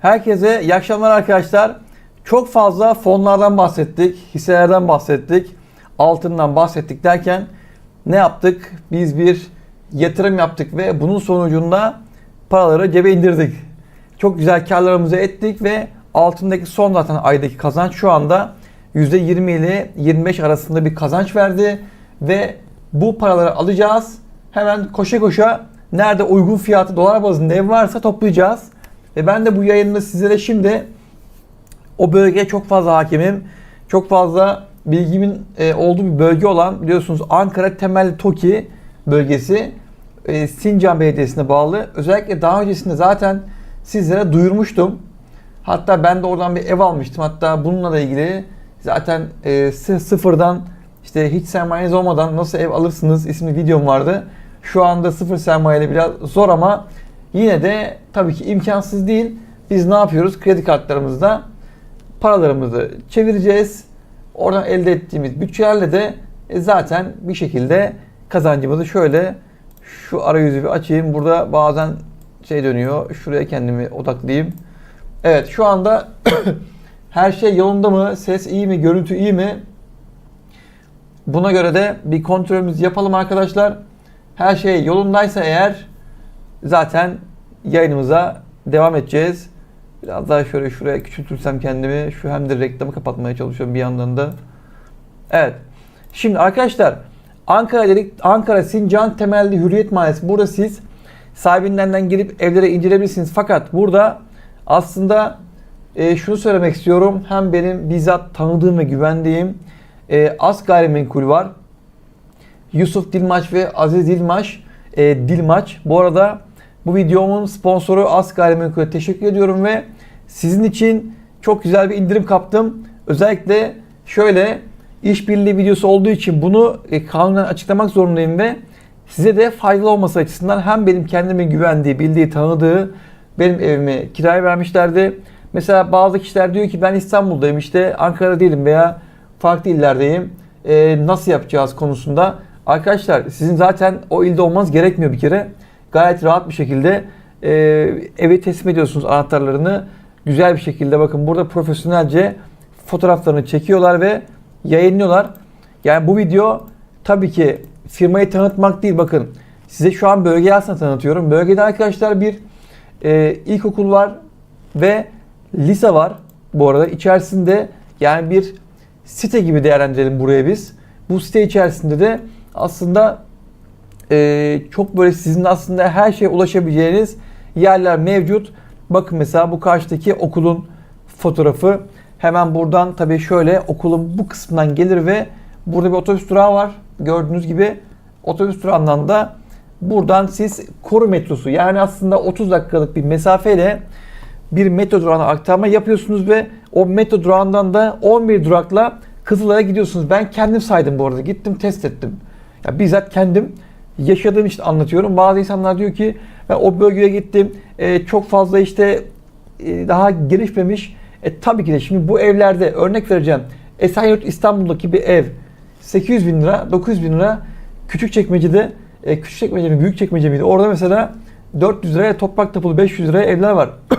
Herkese iyi akşamlar arkadaşlar. Çok fazla fonlardan bahsettik, hisselerden bahsettik, altından bahsettik derken ne yaptık? Biz bir yatırım yaptık ve bunun sonucunda paraları cebe indirdik. Çok güzel karlarımızı ettik ve altındaki son zaten aydaki kazanç şu anda %20 ile 25 arasında bir kazanç verdi ve bu paraları alacağız. Hemen koşa koşa nerede uygun fiyatı dolar bazında ev varsa toplayacağız. Ve ben de bu yayında sizlere şimdi o bölgeye çok fazla hakimim. Çok fazla bilgimin e, olduğu bir bölge olan biliyorsunuz Ankara Temelli TOKİ bölgesi e, Sincan Belediyesi'ne bağlı. Özellikle daha öncesinde zaten sizlere duyurmuştum. Hatta ben de oradan bir ev almıştım. Hatta bununla da ilgili zaten e, sı- sıfırdan işte hiç sermayeniz olmadan nasıl ev alırsınız isimli videom vardı. Şu anda sıfır sermayeyle biraz zor ama yine de tabii ki imkansız değil. Biz ne yapıyoruz? Kredi kartlarımızda paralarımızı çevireceğiz. Oradan elde ettiğimiz bütçelerle de e, zaten bir şekilde kazancımızı şöyle şu arayüzü bir açayım. Burada bazen şey dönüyor. Şuraya kendimi odaklayayım. Evet şu anda her şey yolunda mı? Ses iyi mi? Görüntü iyi mi? Buna göre de bir kontrolümüzü yapalım arkadaşlar. Her şey yolundaysa eğer zaten yayınımıza devam edeceğiz. Biraz daha şöyle şuraya küçültürsem kendimi. Şu hem de reklamı kapatmaya çalışıyorum bir yandan da. Evet. Şimdi arkadaşlar Ankara dedik. Ankara Sincan temelli Hürriyet Mahallesi. Burada siz sahibinden girip evlere inceleyebilirsiniz. Fakat burada aslında e, şunu söylemek istiyorum. Hem benim bizzat tanıdığım ve güvendiğim e, Az Gayrimenkul var. Yusuf Dilmaç ve Aziz Dilmaç e, Dilmaç. Bu arada bu videomun sponsoru As Gayrimenkul'e teşekkür ediyorum ve sizin için çok güzel bir indirim kaptım. Özellikle şöyle işbirliği videosu olduğu için bunu e, kanunen açıklamak zorundayım ve size de faydalı olması açısından hem benim kendime güvendiği, bildiği, tanıdığı benim evime kiraya vermişlerdi. Mesela bazı kişiler diyor ki ben İstanbul'dayım işte Ankara'da değilim veya farklı illerdeyim. E, nasıl yapacağız konusunda. Arkadaşlar sizin zaten o ilde olmanız gerekmiyor bir kere. Gayet rahat bir şekilde e, eve teslim ediyorsunuz anahtarlarını. Güzel bir şekilde bakın burada profesyonelce fotoğraflarını çekiyorlar ve yayınlıyorlar. Yani bu video tabii ki firmayı tanıtmak değil bakın. Size şu an bölgeyi aslında tanıtıyorum. Bölgede arkadaşlar bir e, ilkokul var ve lise var. Bu arada içerisinde yani bir site gibi değerlendirelim buraya biz. Bu site içerisinde de aslında e, çok böyle sizin aslında her şeye ulaşabileceğiniz yerler mevcut. Bakın mesela bu karşıdaki okulun fotoğrafı. Hemen buradan tabii şöyle okulun bu kısmından gelir ve burada bir otobüs durağı var. Gördüğünüz gibi otobüs durağından da buradan siz koru metrosu yani aslında 30 dakikalık bir mesafeyle bir metro durağına aktarma yapıyorsunuz ve o metro durağından da 11 durakla Kızılay'a gidiyorsunuz. Ben kendim saydım bu arada. Gittim test ettim. Ya bizzat kendim yaşadığım işte anlatıyorum. Bazı insanlar diyor ki ben o bölgeye gittim. e, çok fazla işte e, daha gelişmemiş. E, tabii ki de şimdi bu evlerde örnek vereceğim. Esenyurt İstanbul'daki bir ev 800 bin lira, 900 bin lira. Küçük çekmecede, e, küçük çekmece mi, büyük çekmece miydi? Orada mesela 400 liraya toprak tapulu 500 liraya evler var.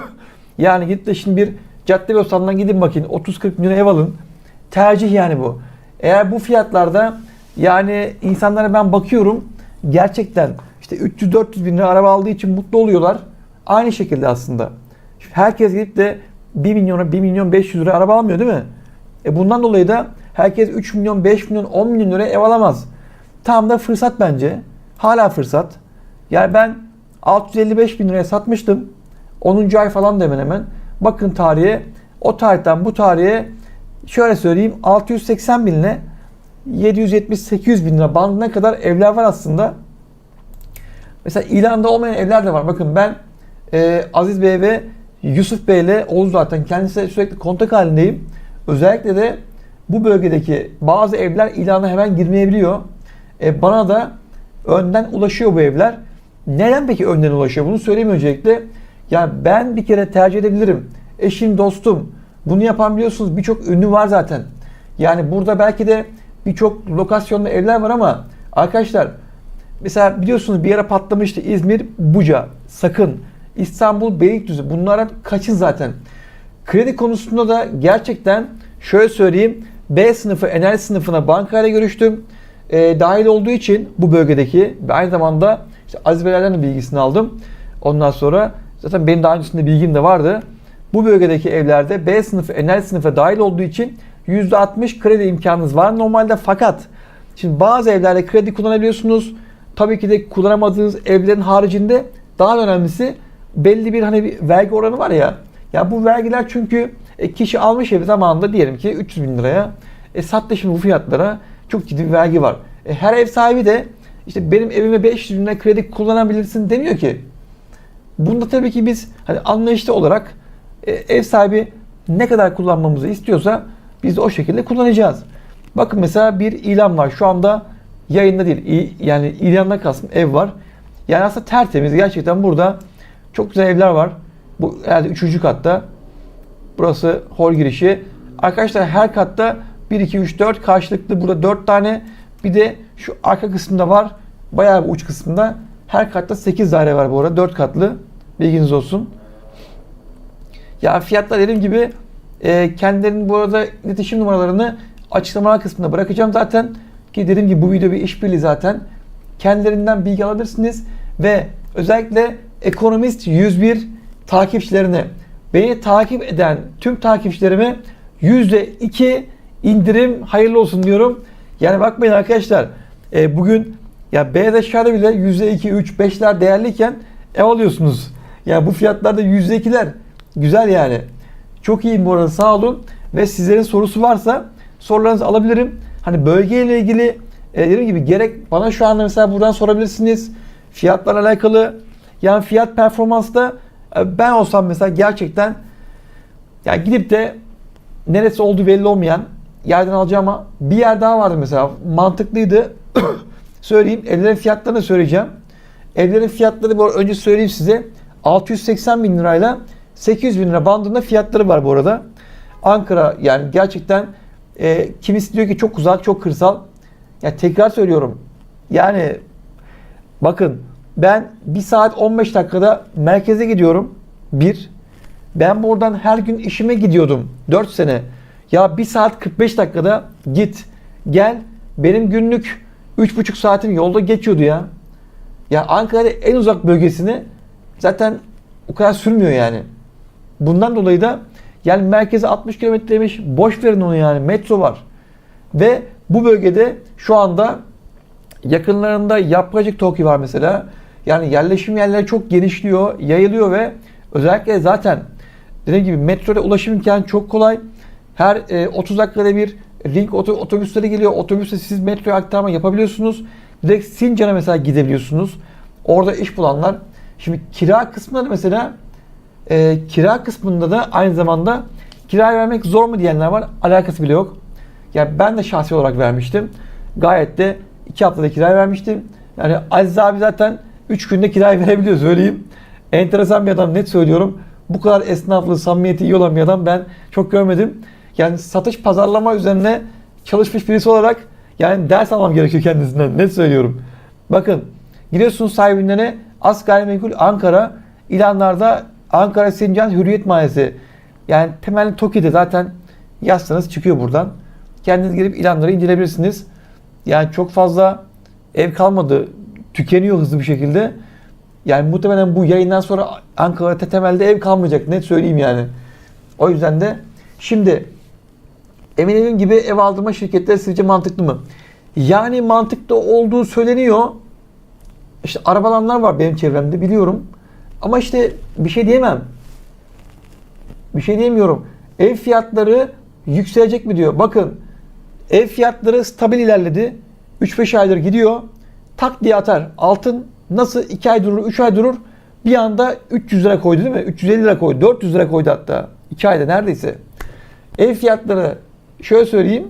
yani gidip de şimdi bir cadde bostandan gidin bakın 30-40 milyon ev alın. Tercih yani bu. Eğer bu fiyatlarda yani insanlara ben bakıyorum gerçekten işte 300-400 bin lira araba aldığı için mutlu oluyorlar. Aynı şekilde aslında. Herkes gidip de 1 milyona 1 milyon 500 lira araba almıyor değil mi? E bundan dolayı da herkes 3 milyon 5 milyon 10 milyon lira ev alamaz. Tam da fırsat bence. Hala fırsat. Yani ben 655 bin liraya satmıştım. 10. ay falan da hemen hemen. Bakın tarihe. O tarihten bu tarihe şöyle söyleyeyim 680 bin ile 770-800 bin lira bandına kadar evler var aslında. Mesela ilanda olmayan evler de var. Bakın ben e, Aziz Bey ve Yusuf Bey ile Oğuz zaten kendisiyle sürekli kontak halindeyim. Özellikle de bu bölgedeki bazı evler ilana hemen girmeyebiliyor. E, bana da önden ulaşıyor bu evler. Neden peki önden ulaşıyor? Bunu söyleyeyim öncelikle. Yani ben bir kere tercih edebilirim. Eşim, dostum. Bunu yapan biliyorsunuz birçok ünlü var zaten. Yani burada belki de birçok lokasyonda evler var ama arkadaşlar mesela biliyorsunuz bir ara patlamıştı İzmir Buca. Sakın İstanbul, Beylikdüzü bunlara kaçın zaten. Kredi konusunda da gerçekten şöyle söyleyeyim. B sınıfı, enerji sınıfına bankayla görüştüm. Ee, dahil olduğu için bu bölgedeki ve aynı zamanda işte Aziz Beyler'den de bilgisini aldım. Ondan sonra zaten benim daha öncesinde bilgim de vardı. Bu bölgedeki evlerde B sınıfı, enerji sınıfı dahil olduğu için %60 kredi imkanınız var normalde fakat şimdi bazı evlerde kredi kullanabiliyorsunuz. Tabii ki de kullanamadığınız evlerin haricinde daha da önemlisi belli bir hani bir vergi oranı var ya. Ya bu vergiler çünkü e, kişi almış evi zamanında diyelim ki 300 bin liraya e, sattı şimdi bu fiyatlara çok ciddi bir vergi var. E, her ev sahibi de işte benim evime 500 bin lira kredi kullanabilirsin demiyor ki. Bunda tabii ki biz hani anlayışlı olarak e, ev sahibi ne kadar kullanmamızı istiyorsa biz o şekilde kullanacağız. Bakın mesela bir ilan var. Şu anda yayında değil. Yani ilanda kastım ev var. Yani aslında tertemiz. Gerçekten burada çok güzel evler var. Bu herhalde üçüncü katta. Burası hol girişi. Arkadaşlar her katta 1, 2, 3, 4 karşılıklı. Burada 4 tane. Bir de şu arka kısmında var. Bayağı bir uç kısmında. Her katta 8 daire var bu arada. 4 katlı. Bilginiz olsun. Ya fiyatlar dediğim gibi e, kendilerinin bu arada iletişim numaralarını açıklamalar kısmında bırakacağım zaten. Ki dediğim gibi bu video bir işbirliği zaten. Kendilerinden bilgi alabilirsiniz ve özellikle Ekonomist 101 takipçilerine beni takip eden tüm takipçilerime %2 indirim hayırlı olsun diyorum. Yani bakmayın arkadaşlar e, bugün ya beyaz eşyada bile %2, 3, 5'ler değerliyken ev alıyorsunuz. Yani bu fiyatlarda %2'ler güzel yani. Çok iyiyim bu arada sağ olun. Ve sizlerin sorusu varsa sorularınızı alabilirim. Hani bölgeyle ilgili e, dediğim gibi gerek bana şu anda mesela buradan sorabilirsiniz. Fiyatlarla alakalı. Yani fiyat performansta e, ben olsam mesela gerçekten ya gidip de neresi olduğu belli olmayan yerden alacağım ama bir yer daha vardı mesela mantıklıydı. söyleyeyim evlerin fiyatlarını söyleyeceğim. Evlerin fiyatları bu önce söyleyeyim size 680 bin lirayla 800 bin lira bandında fiyatları var bu arada. Ankara yani gerçekten e, kimisi diyor ki çok uzak çok kırsal. Ya tekrar söylüyorum yani bakın ben 1 saat 15 dakikada merkeze gidiyorum. Bir. Ben buradan her gün işime gidiyordum 4 sene. Ya 1 saat 45 dakikada git gel benim günlük 3,5 saatim yolda geçiyordu ya. Ya Ankara'da en uzak bölgesini zaten o kadar sürmüyor yani. Bundan dolayı da yani merkeze 60 kilometreymiş boş verin onu yani metro var. Ve bu bölgede şu anda yakınlarında Yapracık Toki var mesela. Yani yerleşim yerleri çok genişliyor, yayılıyor ve özellikle zaten dediğim gibi metroda ulaşım imkanı çok kolay. Her e, 30 dakikada bir ring oto- otobüsleri geliyor. Otobüste siz metroya aktarma yapabiliyorsunuz. Direkt Sincan'a mesela gidebiliyorsunuz. Orada iş bulanlar. Şimdi kira kısmında da mesela e, kira kısmında da aynı zamanda kira vermek zor mu diyenler var. Alakası bile yok. Yani ben de şahsi olarak vermiştim. Gayet de 2 haftada kira vermiştim. Yani Aziz abi zaten 3 günde kirayı verebiliyor söyleyeyim. Enteresan bir adam net söylüyorum. Bu kadar esnaflı, samimiyeti iyi olan bir adam ben çok görmedim. Yani satış pazarlama üzerine çalışmış birisi olarak yani ders almam gerekiyor kendisinden. Net söylüyorum. Bakın gidiyorsunuz sahibinden Az Gayrimenkul Ankara ilanlarda Ankara Sincan Hürriyet Mahallesi yani temelli TOKİ'de zaten yazsanız çıkıyor buradan. Kendiniz gelip ilanları inceleyebilirsiniz. Yani çok fazla ev kalmadı. Tükeniyor hızlı bir şekilde. Yani muhtemelen bu yayından sonra Ankara'da temelde ev kalmayacak. Net söyleyeyim yani. O yüzden de şimdi emin evim gibi ev aldırma şirketleri sizce mantıklı mı? Yani mantıklı olduğu söyleniyor. İşte arabalanlar var benim çevremde biliyorum. Ama işte bir şey diyemem. Bir şey diyemiyorum. Ev fiyatları yükselecek mi diyor. Bakın ev fiyatları stabil ilerledi. 3-5 aydır gidiyor. Tak diye atar. Altın nasıl 2 ay durur, 3 ay durur. Bir anda 300 lira koydu değil mi? 350 lira koydu. 400 lira koydu hatta. 2 ayda neredeyse. Ev fiyatları şöyle söyleyeyim.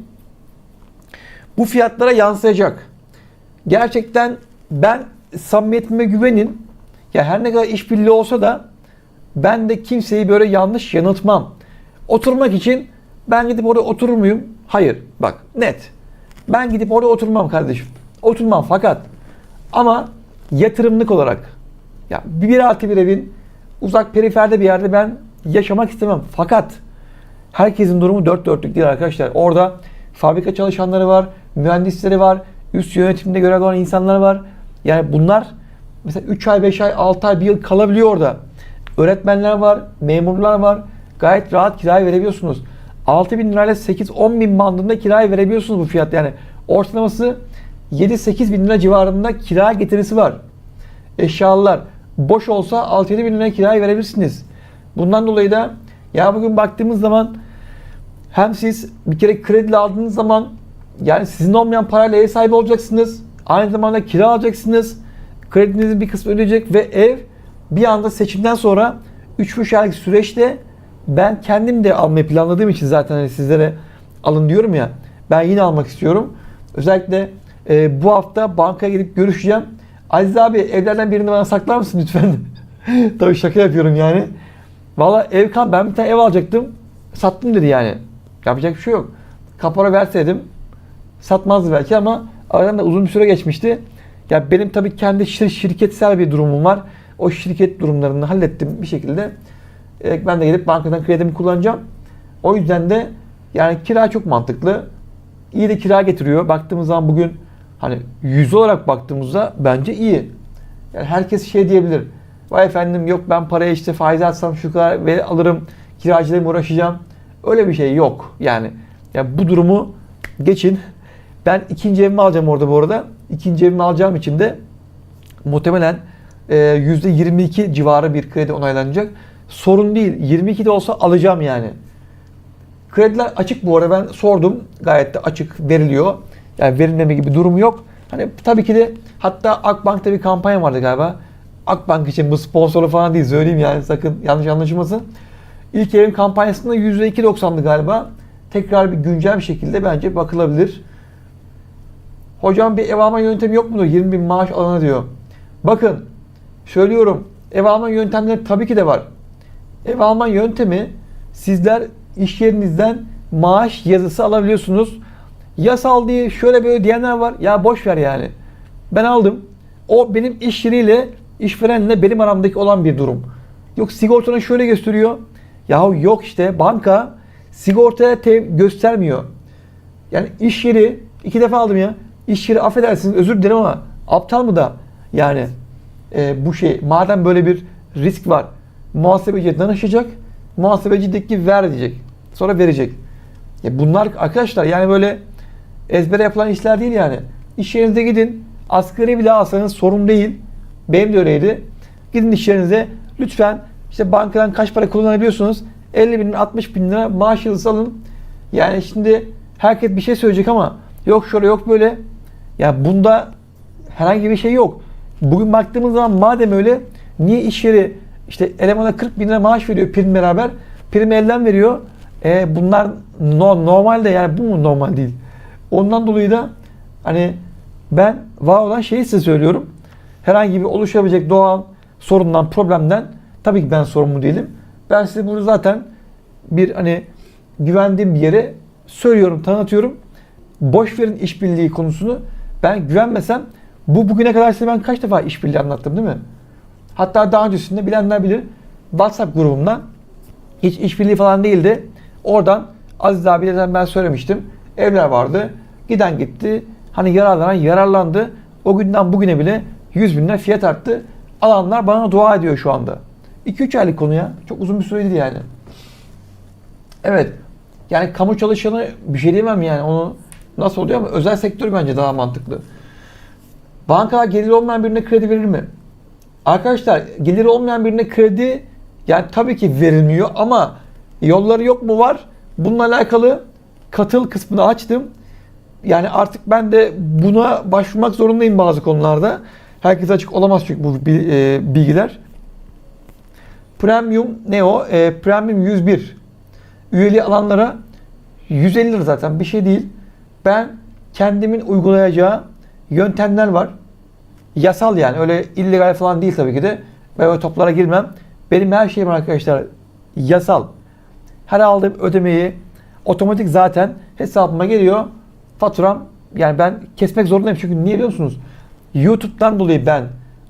Bu fiyatlara yansıyacak. Gerçekten ben samimiyetime güvenin. Ya her ne kadar işbirliği olsa da ben de kimseyi böyle yanlış yanıltmam. Oturmak için ben gidip oraya oturur muyum? Hayır. Bak net. Ben gidip oraya oturmam kardeşim. Oturmam fakat ama yatırımlık olarak ya bir artı bir evin uzak periferde bir yerde ben yaşamak istemem. Fakat herkesin durumu dört dörtlük değil arkadaşlar. Orada fabrika çalışanları var, mühendisleri var, üst yönetimde görev olan insanlar var. Yani bunlar mesela 3 ay, 5 ay, 6 ay, 1 yıl kalabiliyor orada. Öğretmenler var, memurlar var. Gayet rahat kirayı verebiliyorsunuz. 6 bin lirayla 8-10 bin bandında kirayı verebiliyorsunuz bu fiyat. Yani ortalaması 7-8 bin lira civarında kira getirisi var. Eşyalar boş olsa 6-7 bin liraya kirayı verebilirsiniz. Bundan dolayı da ya bugün baktığımız zaman hem siz bir kere kredi aldığınız zaman yani sizin olmayan parayla ev sahibi olacaksınız. Aynı zamanda kira alacaksınız. Kredinizin bir kısmı ödeyecek ve ev bir anda seçimden sonra 3-5 aylık süreçte ben kendim de almayı planladığım için zaten hani sizlere alın diyorum ya. Ben yine almak istiyorum. Özellikle e, bu hafta bankaya gidip görüşeceğim. Aziz abi evlerden birini bana saklar mısın lütfen? Tabii şaka yapıyorum yani. Valla ev kan ben bir tane ev alacaktım. Sattım dedi yani. Yapacak bir şey yok. Kapora verseydim satmazdı belki ama aradan da uzun bir süre geçmişti. Ya benim tabii kendi şir- şirketsel bir durumum var. O şirket durumlarını hallettim bir şekilde. E, Ben de gidip bankadan kredimi kullanacağım. O yüzden de yani kira çok mantıklı. İyi de kira getiriyor. Baktığımız zaman bugün hani yüz olarak baktığımızda bence iyi. Yani herkes şey diyebilir. Vay efendim yok ben paraya işte faiz atsam şu kadar ve alırım kiracıyla mı uğraşacağım. Öyle bir şey yok. Yani ya bu durumu geçin. Ben ikinci evimi alacağım orada bu arada. İkinci evimi alacağım için de muhtemelen e, %22 civarı bir kredi onaylanacak. Sorun değil. 22 de olsa alacağım yani. Krediler açık bu arada ben sordum. Gayet de açık veriliyor. Yani verilmeme gibi durum yok. Hani tabii ki de hatta Akbank'ta bir kampanya vardı galiba. Akbank için bu sponsoru falan değil söyleyeyim yani sakın yanlış anlaşılmasın. İlk evin kampanyasında %2.90'dı galiba. Tekrar bir güncel bir şekilde bence bakılabilir. Hocam bir ev alma yöntemi yok mudur? 20 bin maaş alana diyor. Bakın söylüyorum ev alma yöntemleri tabii ki de var. Ev alma yöntemi sizler iş yerinizden maaş yazısı alabiliyorsunuz. Yasal diye şöyle böyle diyenler var. Ya boş ver yani. Ben aldım. O benim iş yeriyle işverenle benim aramdaki olan bir durum. Yok sigortanı şöyle gösteriyor. Yahu yok işte banka sigortaya te- göstermiyor. Yani iş yeri iki defa aldım ya. İş yeri affedersiniz özür dilerim ama aptal mı da yani e, bu şey madem böyle bir risk var muhasebeciye danışacak muhasebeci de ki ver diyecek sonra verecek. Ya bunlar arkadaşlar yani böyle ezbere yapılan işler değil yani. İş yerinize gidin asgari bile alsanız sorun değil. Benim de öyleydi. Gidin iş yerinize lütfen işte bankadan kaç para kullanabiliyorsunuz 50 bin 60 bin lira maaş yılısı alın. Yani şimdi herkes bir şey söyleyecek ama yok şöyle yok böyle. Ya bunda herhangi bir şey yok. Bugün baktığımız zaman madem öyle niye iş yeri işte elemana 40 bin lira maaş veriyor prim beraber. Primi elden veriyor. E, bunlar no, normalde yani bu mu normal değil. Ondan dolayı da hani ben var olan şeyi size söylüyorum. Herhangi bir oluşabilecek doğal sorundan, problemden tabii ki ben sorumlu değilim. Ben size bunu zaten bir hani güvendiğim bir yere söylüyorum, tanıtıyorum. Boş verin işbirliği konusunu. Ben güvenmesem bu bugüne kadar size ben kaç defa işbirliği anlattım değil mi? Hatta daha öncesinde bilenler bilir. WhatsApp grubumdan hiç işbirliği falan değildi. Oradan Aziz abilerden ben söylemiştim. Evler vardı. Giden gitti. Hani yararlanan yararlandı. O günden bugüne bile 100 bin fiyat arttı. Alanlar bana dua ediyor şu anda. 2-3 aylık konu ya. Çok uzun bir süre değil yani. Evet. Yani kamu çalışanı bir şey diyemem yani. Onu nasıl oluyor ama özel sektör bence daha mantıklı. Bankalar geliri olmayan birine kredi verir mi? Arkadaşlar geliri olmayan birine kredi yani tabii ki verilmiyor ama yolları yok mu var? Bununla alakalı katıl kısmını açtım. Yani artık ben de buna başvurmak zorundayım bazı konularda. Herkese açık olamaz çünkü bu e, bilgiler. Premium ne o? E, Premium 101. Üyeliği alanlara 150 lira zaten bir şey değil. Ben kendimin uygulayacağı yöntemler var. Yasal yani öyle illegal falan değil tabii ki de. Ben öyle toplara girmem. Benim her şeyim arkadaşlar yasal. Her aldığım ödemeyi otomatik zaten hesabıma geliyor. Faturam yani ben kesmek zorundayım çünkü niye biliyor musunuz? YouTube'dan dolayı ben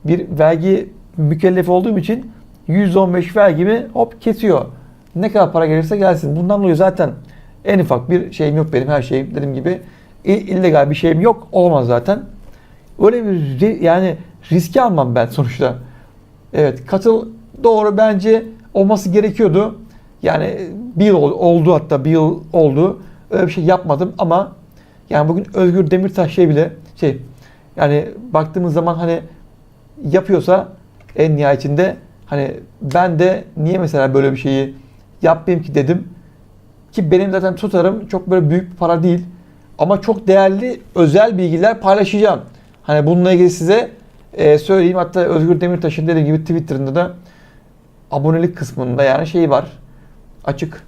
bir vergi mükellefi olduğum için %15 vergi mi hop kesiyor. Ne kadar para gelirse gelsin. Bundan dolayı zaten en ufak bir şeyim yok benim her şeyim dediğim gibi illegal bir şeyim yok. Olmaz zaten. Öyle bir yani riski almam ben sonuçta. Evet katıl doğru bence olması gerekiyordu. Yani bir yıl ol- oldu hatta bir yıl oldu. Öyle bir şey yapmadım ama yani bugün Özgür Demirtaş şey bile şey yani baktığımız zaman hani yapıyorsa en nihayetinde hani ben de niye mesela böyle bir şeyi yapmayayım ki dedim. Ki benim zaten tutarım çok böyle büyük bir para değil. Ama çok değerli özel bilgiler paylaşacağım. Hani bununla ilgili size e, söyleyeyim. Hatta Özgür Demirtaş'ın dediği gibi Twitter'ında da abonelik kısmında yani şeyi var. Açık.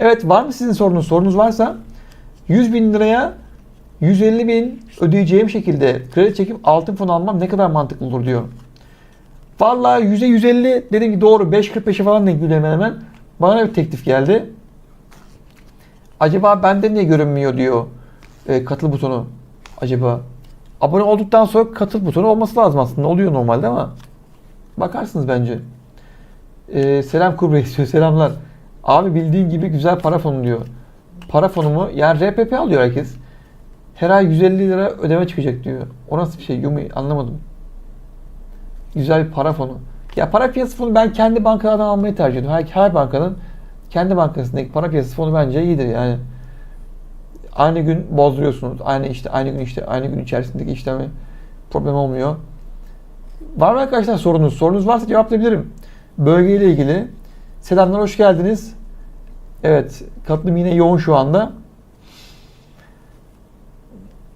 Evet var mı sizin sorunuz? Sorunuz varsa 100 bin liraya 150 bin ödeyeceğim şekilde kredi çekip altın fonu almam ne kadar mantıklı olur diyor. Yüzde 150 dedim ki doğru 5.45'e falan denk geliyor hemen hemen. Bana bir teklif geldi. Acaba bende niye görünmüyor diyor e, katıl butonu. Acaba abone olduktan sonra katıl butonu olması lazım aslında. Oluyor normalde ama bakarsınız bence. E, selam Kubra istiyor. Selamlar. Abi bildiğin gibi güzel para fonu diyor. Para fonu mu? Yani RPP alıyor herkes. Her ay 150 lira ödeme çıkacak diyor. O nasıl bir şey Yumi anlamadım. Güzel bir para fonu. Ya para piyasası fonu ben kendi bankalardan almayı tercih ediyorum. Her, her bankanın kendi bankasındaki para piyasası fonu bence iyidir yani. Aynı gün bozduruyorsunuz. Aynı işte aynı gün işte aynı gün içerisindeki işlemi problem olmuyor. Var mı arkadaşlar sorunuz? Sorunuz varsa cevaplayabilirim. Bölgeyle ilgili. Selamlar hoş geldiniz. Evet, katılım yine yoğun şu anda.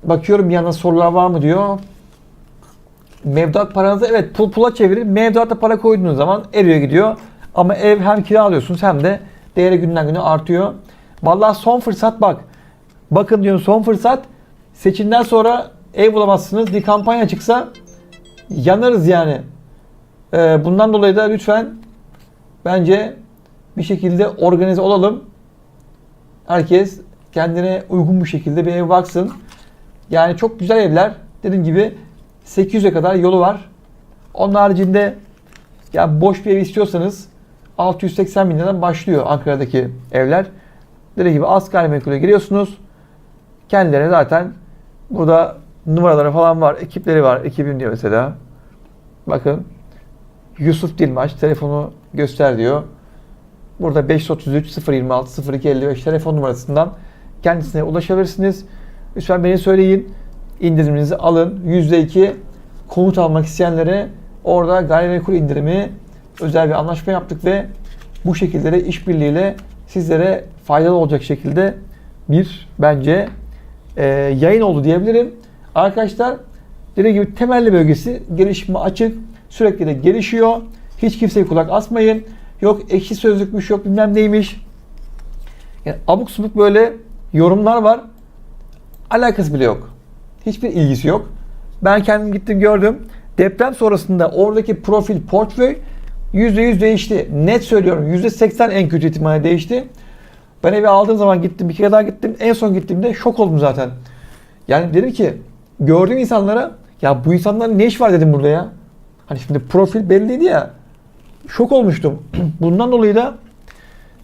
Bakıyorum bir yandan sorular var mı diyor. Mevduat paranızı evet pul pula çevirin. Mevduata para koyduğunuz zaman eriyor gidiyor. Ama ev hem kira alıyorsunuz hem de değeri günden güne artıyor. Vallahi son fırsat bak. Bakın diyorum son fırsat. Seçimden sonra ev bulamazsınız. Bir kampanya çıksa yanarız yani. Ee, bundan dolayı da lütfen bence bir şekilde organize olalım. Herkes kendine uygun bir şekilde bir ev baksın. Yani çok güzel evler. Dediğim gibi 800'e kadar yolu var. Onun haricinde ya boş bir ev istiyorsanız 680 bin liradan başlıyor Ankara'daki evler. Dediğim gibi az gayrimenkule giriyorsunuz. Kendilerine zaten burada numaraları falan var. Ekipleri var. Ekibim diyor mesela. Bakın Yusuf Dilmaç telefonu göster diyor. Burada 533 026 0255 telefon numarasından kendisine ulaşabilirsiniz. Lütfen beni söyleyin. İndiriminizi alın. %2 konut almak isteyenlere orada gayrimenkul indirimi özel bir anlaşma yaptık ve bu şekilde de işbirliğiyle sizlere faydalı olacak şekilde bir bence e, yayın oldu diyebilirim. Arkadaşlar dediğim gibi temelli bölgesi gelişime açık. Sürekli de gelişiyor. Hiç kimseye kulak asmayın. Yok ekşi sözlükmüş yok bilmem neymiş. Yani abuk subuk böyle yorumlar var. Alakası bile yok. Hiçbir ilgisi yok. Ben kendim gittim gördüm. Deprem sonrasında oradaki profil portföy %100 değişti. Net söylüyorum %80 en kötü ihtimalle değişti. Ben evi aldığım zaman gittim bir kere daha gittim. En son gittiğimde şok oldum zaten. Yani dedim ki gördüğüm insanlara ya bu insanların ne iş var dedim burada ya. Hani şimdi profil belliydi ya. Şok olmuştum. Bundan dolayı da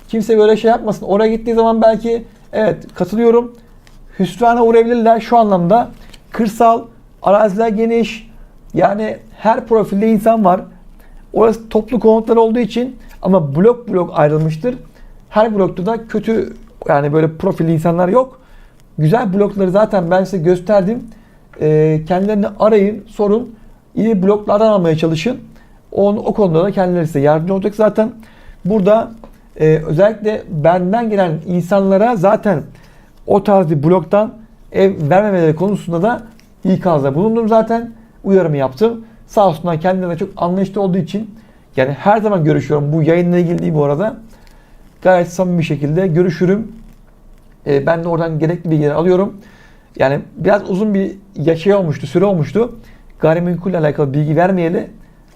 kimse böyle şey yapmasın. Oraya gittiği zaman belki evet katılıyorum. Hüsrana uğrayabilirler şu anlamda. Kırsal, araziler geniş. Yani her profilde insan var. Orası toplu konutlar olduğu için ama blok blok ayrılmıştır. Her blokta da kötü yani böyle profilli insanlar yok. Güzel blokları zaten ben size gösterdim. Ee, kendilerini arayın, sorun. İyi bloklardan almaya çalışın. O, o konuda da kendileri size yardımcı olacak zaten. Burada e, özellikle benden gelen insanlara zaten o tarz bir bloktan ev vermemeleri konusunda da ikazda bulundum zaten. Uyarımı yaptım. Sağ olsunlar kendilerine çok anlayışlı olduğu için yani her zaman görüşüyorum. Bu yayınla ilgili değil bu arada. Gayet samimi bir şekilde görüşürüm. E, ben de oradan gerekli bilgileri alıyorum. Yani biraz uzun bir yaşay olmuştu, süre olmuştu. Gayrimenkulle alakalı bilgi vermeyeli.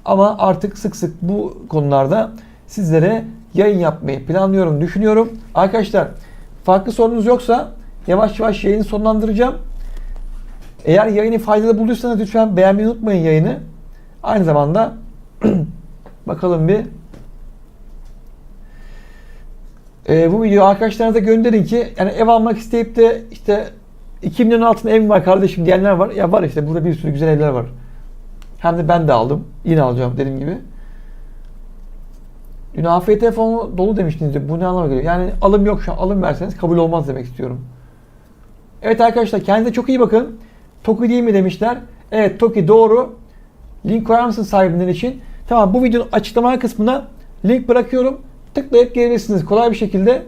Ama artık sık sık bu konularda sizlere yayın yapmayı planlıyorum, düşünüyorum. Arkadaşlar farklı sorunuz yoksa yavaş yavaş yayını sonlandıracağım. Eğer yayını faydalı bulduysanız lütfen beğenmeyi unutmayın yayını. Aynı zamanda bakalım bir Ee, bu videoyu arkadaşlarınıza gönderin ki yani ev almak isteyip de işte 2 milyon altın evim var kardeşim diyenler var. Ya var işte burada bir sürü güzel evler var. Hem de ben de aldım. Yine alacağım dediğim gibi. Dün afiyet telefonu dolu demiştiniz. Bu ne anlama geliyor? Yani alım yok şu an. Alım verseniz kabul olmaz demek istiyorum. Evet arkadaşlar kendinize çok iyi bakın. Toki değil mi demişler. Evet Toki doğru. Link koyar mısın sahibinden için? Tamam bu videonun açıklama kısmına link bırakıyorum. Tıklayıp gelebilirsiniz kolay bir şekilde.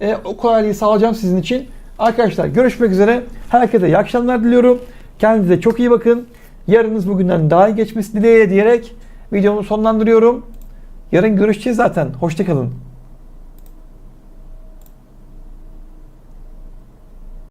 E, o kolaylığı sağlayacağım sizin için. Arkadaşlar görüşmek üzere. Herkese iyi akşamlar diliyorum. Kendinize çok iyi bakın. Yarınız bugünden daha iyi geçmesi dileğiyle diyerek videomu sonlandırıyorum. Yarın görüşeceğiz zaten. Hoşçakalın.